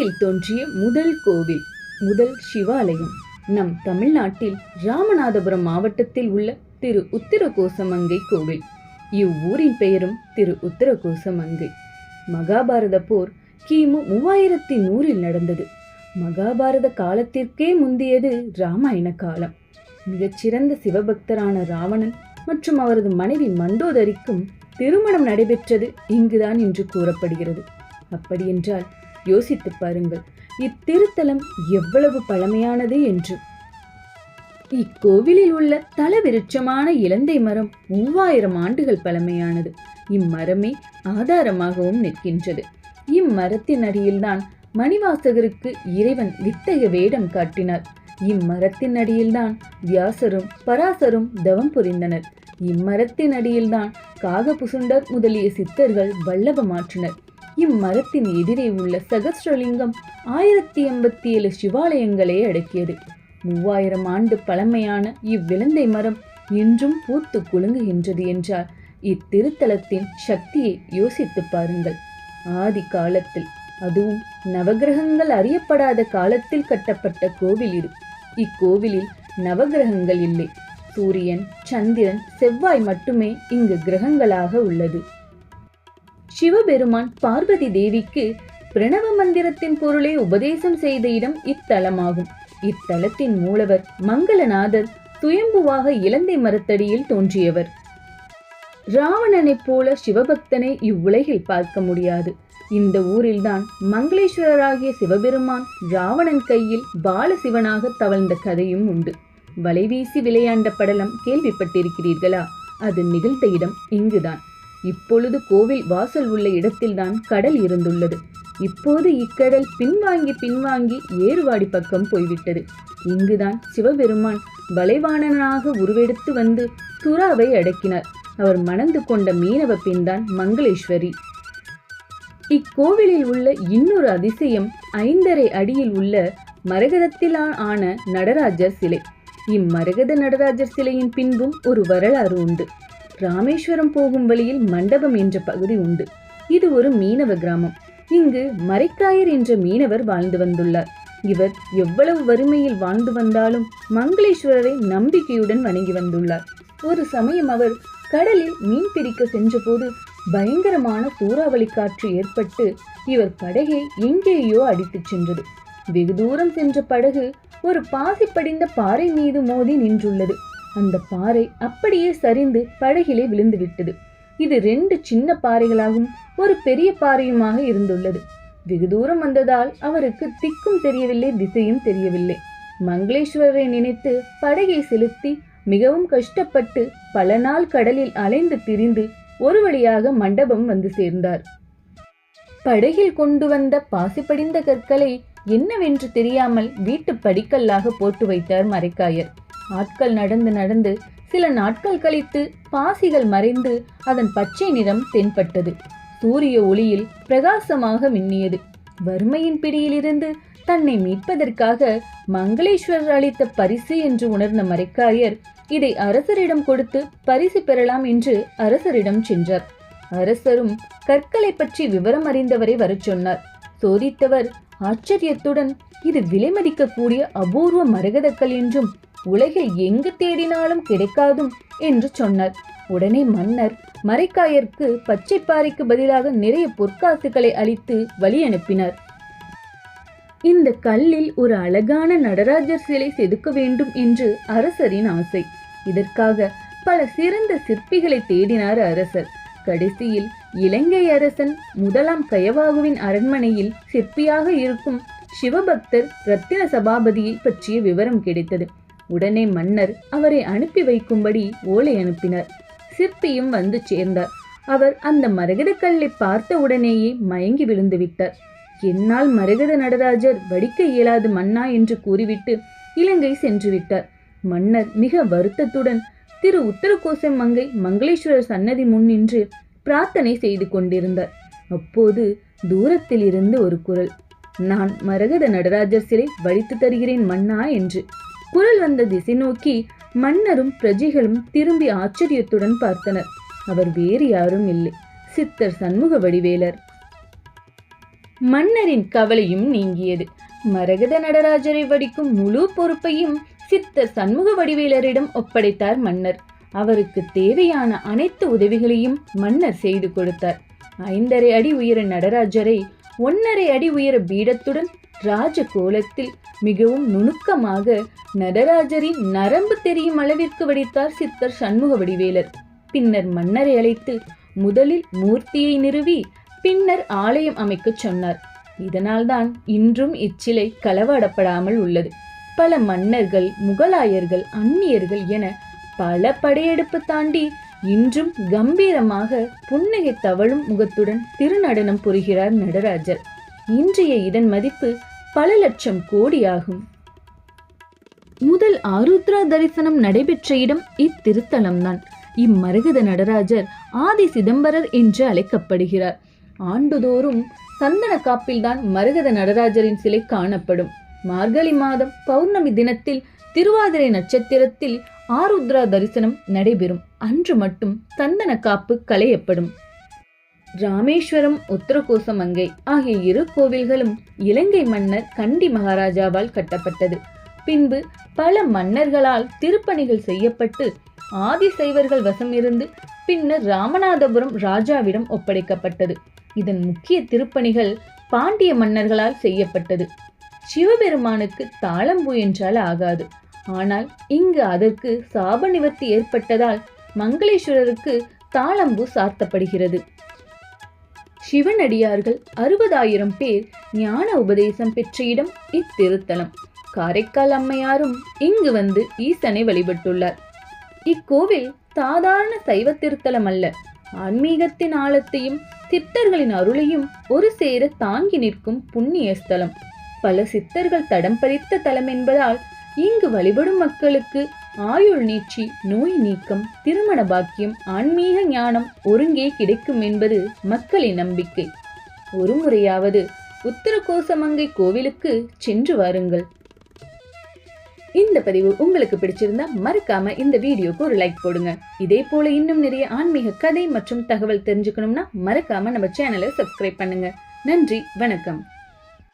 மலையில் தோன்றிய முதல் கோவில் முதல் சிவாலயம். நம் தமிழ்நாட்டில் ராமநாதபுரம் மாவட்டத்தில் உள்ள திரு உத்திரகோசமங்கை கோவில். இவ்வூரின் பெயரும் திரு உத்திரகோசமங்கை. மகாபாரத போர் கிமு மூவாயிரத்தி நூறில் நடந்தது. மகாபாரத காலத்திற்கே முந்தியது ராமாயண காலம். மிகச்சிறந்த சிவபக்தரான ராவணன் மற்றும் அவரது மனைவி மண்டோதரிக்கும் திருமணம் நடைபெற்றது இங்குதான் என்று கூறப்படுகிறது. அப்படியென்றால் யோசித்துப் பாருங்கள். இத்திருத்தலம் எவ்வளவு பழமையானது என்று. இக்கோவிலில் உள்ள தலவிருட்சமான இலந்தை மரம் மூவாயிரம் ஆண்டுகள் பழமையானது. இம்மரமே ஆதாரமாகவும் நிற்கின்றது. இம்மரத்தின் அடியில்தான் மணிவாசகருக்கு இறைவன் வித்தக வேடம் காட்டினார். இம்மரத்தின் அடியில்தான் வியாசரும் பராசரும் தவம் புரிந்தனர். இம்மரத்தின் அடியில்தான் காகபுசுண்டர் முதலிய சித்தர்கள் வல்லபமாற்றினர் இம்மரத்தின் எதிரே உள்ள சகஸ்ரலிங்கம் ஆயிரத்தி எண்பத்தி ஏழு சிவாலயங்களை அடக்கியது. மூவாயிரம் ஆண்டு பழமையான இவ்விலந்தை மரம் இன்றும் பூத்து குலுங்குகின்றது என்றால் இத்திருத்தலத்தின் சக்தியை யோசித்துப் பாருங்கள். ஆதி காலத்தில் அதுவும் நவகிரகங்கள் அறியப்படாத காலத்தில் கட்டப்பட்ட கோவில் இது. இக்கோவிலில் நவகிரகங்கள் இல்லை. சூரியன் சந்திரன் செவ்வாய் மட்டுமே இங்கு கிரகங்களாக உள்ளது. சிவபெருமான் பார்வதி தேவிக்கு பிரணவ மந்திரத்தின் பொருளை உபதேசம் செய்த இடம் இத்தலமாகும். இத்தலத்தின் மூலவர் மங்களநாதர் துயம்புவாக இலந்தை மரத்தடியில் தோன்றியவர். ராவணனைப் போல சிவபக்தனை இவ்வுலகில் பார்க்க முடியாது. இந்த ஊரில்தான் மங்களேஸ்வரராகிய சிவபெருமான் ராவணன் கையில் பாலசிவனாக தவழ்ந்த கதையும் உண்டு. வலைவீசி விளையாண்ட படலம் கேள்விப்பட்டிருக்கிறீர்களா? அது நிகழ்ந்த இடம் இங்குதான். இப்பொழுது கோவில் வாசல் உள்ள இடத்தில்தான் கடல் இருந்துள்ளது. இப்போது இக்கடல் பின்வாங்கி பின்வாங்கி ஏறுவாடி பக்கம் போய்விட்டது. இங்குதான் சிவபெருமான் வலைவாணனாக உருவெடுத்து வந்து துறாவை அடக்கினார். அவர் மணந்து கொண்ட மீனவ பெண்தான் மங்களேஸ்வரி. இக்கோவிலில் உள்ள இன்னொரு அதிசயம் ஐந்தரை அடியில் உள்ள மரகதத்தில் ஆன நடராஜர் சிலை. இம்மரகத நடராஜர் சிலையின் பின்பும் ஒரு வரலாறு உண்டு. ராமேஸ்வரம் போகும் வழியில் மண்டபம் என்ற பகுதி உண்டு. இது ஒரு மீனவ கிராமம். இங்கு மரைக்காயர் என்ற மீனவர் வாழ்ந்து வந்துள்ளார். இவர் எவ்வளவு வறுமையில் வாழ்ந்து வந்தாலும் மங்களேஸ்வரரை நம்பிக்கையுடன் வணங்கி வந்துள்ளார். ஒரு சமயம் அவர் கடலில் மீன் பிடிக்க சென்றபோது பயங்கரமான சூறாவளி காற்று ஏற்பட்டு இவர் படகை எங்கேயோ அடித்துச் சென்றது. வெகு தூரம் சென்ற படகு ஒரு பாசி படிந்த பாறை மீது மோதி நின்றுள்ளது. அந்த பாறை அப்படியே சரிந்து படகிலே விழுந்து விட்டது இது ரெண்டு சின்ன பாறைகளாகவும் ஒரு பெரிய பாறையுமாக இருந்துள்ளது. வெகு தூரம் வந்ததால் அவருக்கு திக்கும் தெரியவில்லை திசையும் தெரியவில்லை. மங்களேஸ்வரரை நினைத்து படகை செலுத்தி மிகவும் கஷ்டப்பட்டு பல நாள் கடலில் அலைந்து திரிந்து ஒரு வழியாக மண்டபம் வந்து சேர்ந்தார். படகில் கொண்டு வந்த பாசி படிந்த கற்களை என்னவென்று தெரியாமல் வீட்டு படிக்கல்லாக போட்டு வைத்தார் மரைக்காயர். ஆட்கள் நடந்து நடந்து சில நாட்கள் கழித்து பாசிகள் மறைந்து அதன் பச்சை நிறம் தென்பட்டது. சூரிய ஒளியில் பிரகாசமாக மின்னியது. வறுமையின் பிடியிலிருந்து தன்னை மீட்பதற்காக மங்களேஸ்வரர் அளித்த பரிசு என்று உணர்ந்த மரைக்காயர் இதை அரசரிடம் கொடுத்து பரிசு பெறலாம் என்று அரசரிடம் சென்றார். அரசரும் கற்களை பற்றி விவரம் அறிந்தவரை வரச் சொன்னார். சோதித்தவர் ஆச்சரியத்துடன் இது விலைமதிக்கக்கூடிய அபூர்வ மரகதக்கல் என்றும் உலகில் எங்கு தேடினாலும் கிடைக்காதும் என்று சொன்னார். உடனே மன்னர் மரைக்காயருக்கு பச்சைப்பாறைக்கு பதிலாக நிறைய பொற்காசுகளை அளித்து வழி அனுப்பினார். இந்த கல்லில் ஒரு அழகான நடராஜர் சிலை செதுக்க வேண்டும் என்று அரசரின் ஆசை. இதற்காக பல சிறந்த சிற்பிகளை தேடினார் அரசர். கடைசியில் இலங்கை அரசன் முதலாம் கயவாகுவின் அரண்மனையில் சிற்பியாக இருக்கும் சிவபக்தர் ரத்தின சபாபதியை பற்றிய விவரம் கிடைத்தது. உடனே மன்னர் அவரை அனுப்பி வைக்கும்படி ஓலை அனுப்பினார். சிற்பியும் வந்து சேர்ந்தார். அவர் அந்த மரகத கல்லை பார்த்த உடனேயே மயங்கி விழுந்து விட்டார். என்னால் மரகத நடராஜர் வடிக்க இயலாது மன்னா என்று கூறிவிட்டு இலங்கை சென்று விட்டார். மன்னர் மிக வருத்தத்துடன் திரு உத்தரகோசம் மங்கை மங்களேஸ்வரர் சன்னதி முன் நின்று பிரார்த்தனை செய்து கொண்டிருந்தார். அப்போது தூரத்தில் இருந்து ஒரு குரல் நான் மரகத நடராஜர் சிலை வடித்து தருகிறேன் மன்னா என்று. குரல் வந்த திசை நோக்கி மன்னரும் பிரஜைகளும் திரும்பி ஆச்சரியத்துடன் பார்த்தனர். அவர் வேறு யாரும் இல்லை. சித்தர் சண்முக வடிவேலர். மன்னரின் கவலையும் நீங்கியது. மரகத நடராஜரை வடிக்கும் முழு பொறுப்பையும் சித்தர் சண்முக வடிவேலரிடம் ஒப்படைத்தார் மன்னர். அவருக்கு தேவையான அனைத்து உதவிகளையும் மன்னர் செய்து கொடுத்தார். ஐந்தரை அடி உயர நடராஜரை ஒன்னரை அடி உயர பீடத்துடன் ராஜ கோலத்தில் மிகவும் நுணுக்கமாக நடராஜரின் நரம்பு தெரியும் அளவிற்கு வடித்தார் சித்தர் சண்முக வடிவேலர் பின்னர் மன்னரை அழைத்து முதலில் மூர்த்தியை நிறுவி பின்னர் ஆலயம் அமைக்கச் சொன்னார். இதனால்தான் இன்றும் இச்சிலை களவாடப்படாமல் உள்ளது. பல மன்னர்கள் முகலாயர்கள் அந்நியர்கள் என பல படையெடுப்பு தாண்டி இன்றும் கம்பீரமாக புன்னகை தவழும் முகத்துடன் திருநடனம் புரிகிறார் நடராஜர். இன்றைய இதன் மதிப்பு பல லட்சம் கோடியாகும். முதல் ஆருத்ரா தரிசனம் நடைபெற்ற இடம் இத்திருத்தலம்தான். இம்மருகத நடராஜர் ஆதி சிதம்பரர் என்று அழைக்கப்படுகிறார். ஆண்டுதோறும் சந்தன காப்பில்தான் மருகத நடராஜரின் சிலை காணப்படும். மார்கழி மாதம் பௌர்ணமி தினத்தில் திருவாதிரை நட்சத்திரத்தில் ஆருத்ரா தரிசனம் நடைபெறும். அன்று மட்டும் சந்தன காப்பு களையப்படும். ராமேஸ்வரம் உத்தரகோசமங்கை ஆகிய இரு கோவில்களும் இலங்கை மன்னர் கண்டி மகாராஜாவால் கட்டப்பட்டது. பின்பு பல மன்னர்களால் திருப்பணிகள் செய்யப்பட்டு ஆதிசைவர்கள் வசமிருந்து பின்னர் ராமநாதபுரம் ராஜாவிடம் ஒப்படைக்கப்பட்டது. இதன் முக்கிய திருப்பணிகள் பாண்டிய மன்னர்களால் செய்யப்பட்டது. சிவபெருமானுக்கு தாளம்பூ என்றால் ஆகாது. ஆனால் இங்கு அதற்கு சாப நிவர்த்தி ஏற்பட்டதால் மங்களேஸ்வரருக்கு தாளம்பூ சார்த்தப்படுகிறது. சிவனடியார்கள் அறுபதாயிரம் பேர் ஞான உபதேசம் பெற்ற இடம் இத்திருத்தலம். காரைக்கால் அம்மையாரும் இங்கு வந்து ஈசனை வழிபட்டுள்ளார். இக்கோவில் சாதாரண சைவ திருத்தலம் அல்ல. ஆன்மீகத்தின் ஆழத்தையும் சித்தர்களின் அருளையும் ஒரு சேர தாங்கி நிற்கும் புண்ணிய ஸ்தலம் பல சித்தர்கள் தடம் பதித்த தலம் என்பதால் இங்கு வழிபடும் மக்களுக்கு ஆயுள் நீட்சி நோய் நீக்கம் திருமண பாக்கியம் ஆன்மீக ஞானம் ஒருங்கே கிடைக்கும் என்பது மக்களின் நம்பிக்கை. ஒரு முறையாவது உத்தரகோசமங்கை கோவிலுக்கு சென்று வாருங்கள். இந்த பதிவு உங்களுக்கு பிடிச்சிருந்தா மறக்காம இந்த வீடியோக்கு ஒரு லைக் போடுங்க. இதே போல இன்னும் நிறைய ஆன்மீக கதை மற்றும் தகவல் தெரிஞ்சுக்கணும்னா மறக்காம நம்ம சேனலை சப்ஸ்கிரைப் பண்ணுங்க. நன்றி வணக்கம்.